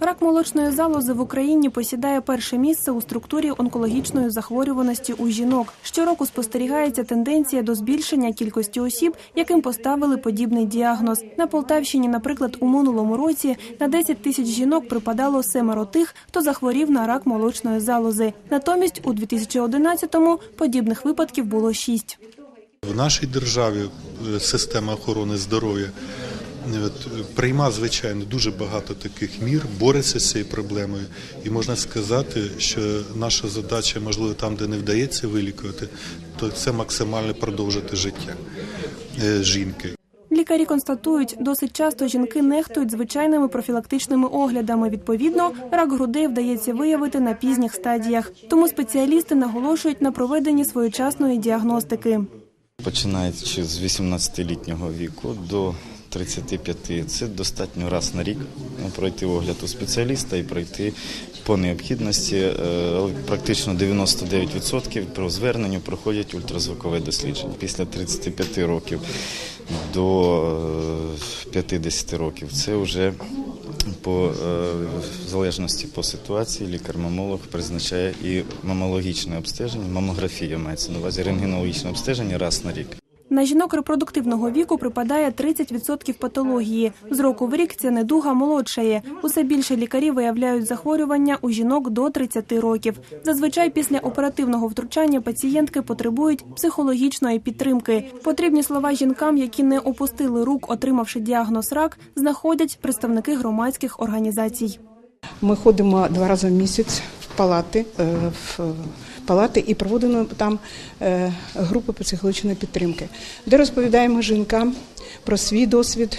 Рак молочної залози в Україні посідає перше місце у структурі онкологічної захворюваності у жінок. Щороку спостерігається тенденція до збільшення кількості осіб, яким поставили подібний діагноз. На Полтавщині, наприклад, у минулому році на 10 тисяч жінок припадало семеро тих, хто захворів на рак молочної залози. Натомість у 2011-му подібних випадків було шість. В нашій державі е, система охорони здоров'я е, е, прийма, звичайно, дуже багато таких мір, бореться з цією проблемою. І можна сказати, що наша задача, можливо, там, де не вдається вилікувати, то це максимально продовжити життя е, жінки. Лікарі констатують, досить часто жінки нехтують звичайними профілактичними оглядами. Відповідно, рак грудей вдається виявити на пізніх стадіях. Тому спеціалісти наголошують на проведенні своєчасної діагностики. Починаючи з 18-літнього віку до 35, це достатньо раз на рік пройти огляд у спеціаліста і пройти по необхідності. е, Практично 99% про зверненню проходять ультразвукове дослідження. Після 35 років до е, 50 років це вже по е, в залежності по ситуації лікар-мамолог призначає і мамологічне обстеження, мамографія мається на увазі рентгенологічне обстеження раз на рік. На жінок репродуктивного віку припадає 30% патології. З року в рік ця недуга молодшає. Усе більше лікарів виявляють захворювання у жінок до 30 років. Зазвичай після оперативного втручання пацієнтки потребують психологічної підтримки. Потрібні слова жінкам, які не опустили рук, отримавши діагноз рак, знаходять представники громадських організацій. Ми ходимо два рази в місяць палати, е, в палати і проводимо там групу групи психологічної підтримки, де розповідаємо жінкам про свій досвід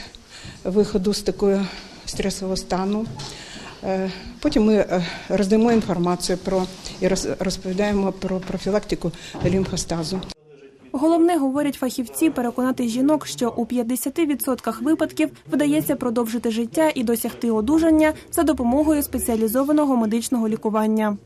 виходу з такого стресового стану. Е, Потім ми е, роздаємо інформацію про і розповідаємо про профілактику лімфостазу. Головне, говорять фахівці, переконати жінок, що у 50% випадків вдається продовжити життя і досягти одужання за допомогою спеціалізованого медичного лікування.